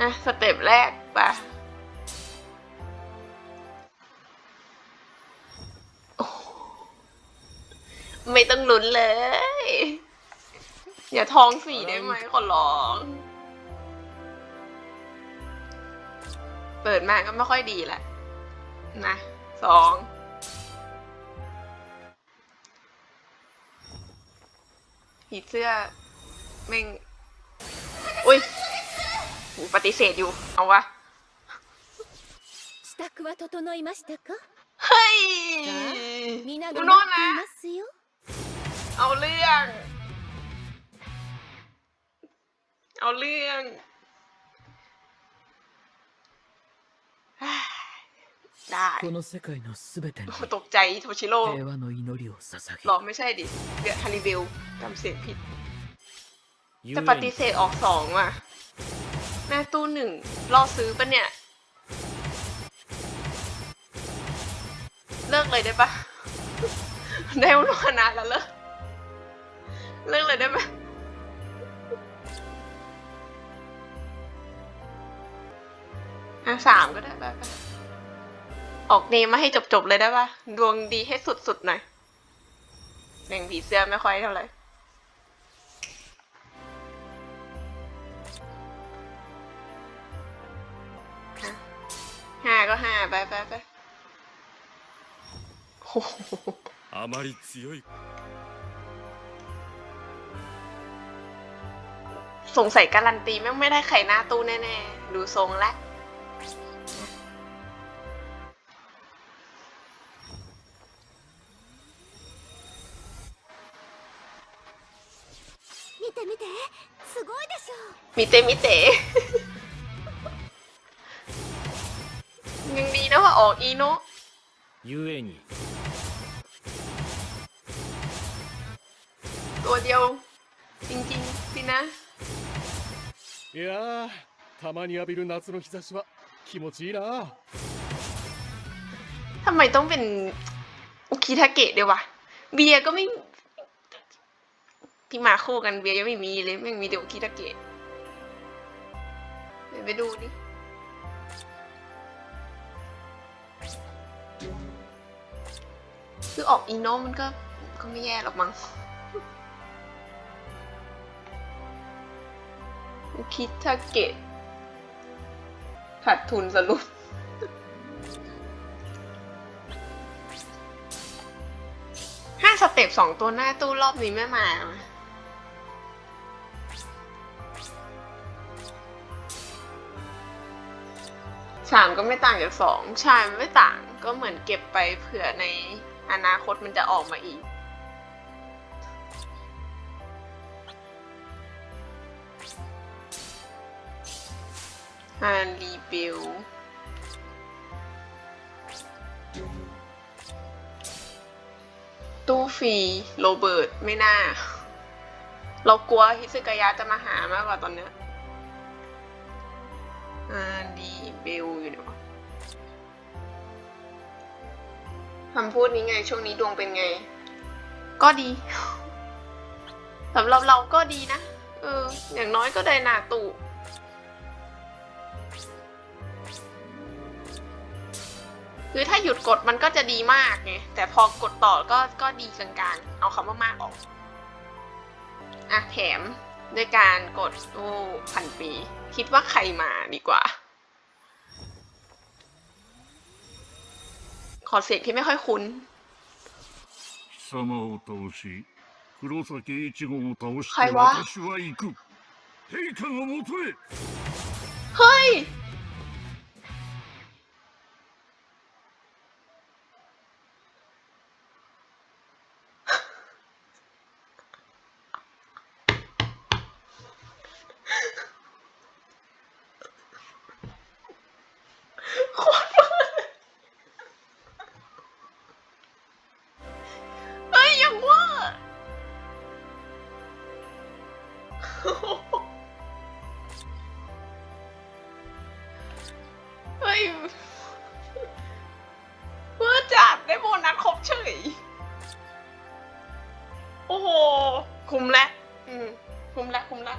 อะสเต็ปแรกปะโอ้ไม่ต้องลุ้นเลย อย่าท้องสีได้ไหมขอร้อง เปิดมาก็ไม่ค่อยดีแหละ นะสองผีเสื้อแม่ง อุ้ยหู ปฏิเสธอยู่ เอาวะ 支度は整いましたか เฮ้ย みんな ดู が โน่น 待ってい นะ ますよ เอาเรื่อง เอาเรื่อง ได้ この世界のすべてに โอ้ตกใจโทชิโร่ 平和の祈りを捧 หรอ げ ไม่ใช่ดิเรียกฮาริเบลจำเสียงผิด ゆ จะ え ป に ฏิเสธออกสองว่ะ หน้าตู้หนึ่งรอซื้อปะเนี่ย เลิกเลยได้ปะได้วันวนาแล้วเลิก เลิกเลยได้ไหมอะสามก็ได้ไปไปออกเนมมาให้จบๆเลยได้ปะดวงดีให้สุดๆหน่อยแบ่งผีเสื้อไม่ค่อยเท่าไหร่ ห้าก็ห้าไปไปไปโอ้โห あまり強い สงสัยการันตีแม่งไม่ได้ไข่หน้าตู้แน่ๆ ดูทรงแล้ว 見て見てすごいでしょ มิเตมิ ออกอีโนะ ゆえに ตัวเดียว จริงๆ สินะ いやーたまに浴びる夏の日差しは気持ちいいな ทำไมต้องเป็นอุคิทาเกะเดียววะ เบียร์ก็ไม่ ที่มาคู่กันเบียร์ยังไม่มีเลยไม่งมีเดี๋ยวอุคิทาเกะเดี๋ยวไปดูดิ คือออกอีโนมันก็ก็ไม่แย่หรอกมั้งอุคิทาเกะขาดทุนสรุปห้าสเต็ปสองตัวหน้าตู้รอบนี้ไม่มาสามก็ไม่ต่างจากสองใช่ไม่ต่างก็เหมือนเก็บไปเผื่อใน อนาคตมันจะออกมาอีกฮารีเบลตู้ฟรีโรเบิร์ตไม่น่า เรากลัวฮิซึกายะจะมาหามากกว่าตอนเนี้ยอ่าดีเบลอยู่เดี๋ยว คำพูดนี้ไงช่วงนี้ดวงเป็นไง ก็ดีสำหรับเราก็ดีนะ เออ อย่างน้อยก็ได้หนาตู่คือถ้าหยุดกดมันก็จะดีมากไง แต่พอกดต่อก็ก็ดีกลางๆ เอาคำว่ามากออก อะแถมด้วยการกดตู้พันปี คิดว่าใครมาดีกว่า ขอเสียงที่ไม่ค่อยคุ้น 貴様を倒し黒崎一護を倒しはいわて私は行く陛下のもとへ เฮ้ย เฮ้ยเพื่อจัดได้โบนัสครบเฉย โอ้โห คุ้มแล้ว อืมแล้ว คุมแล้ว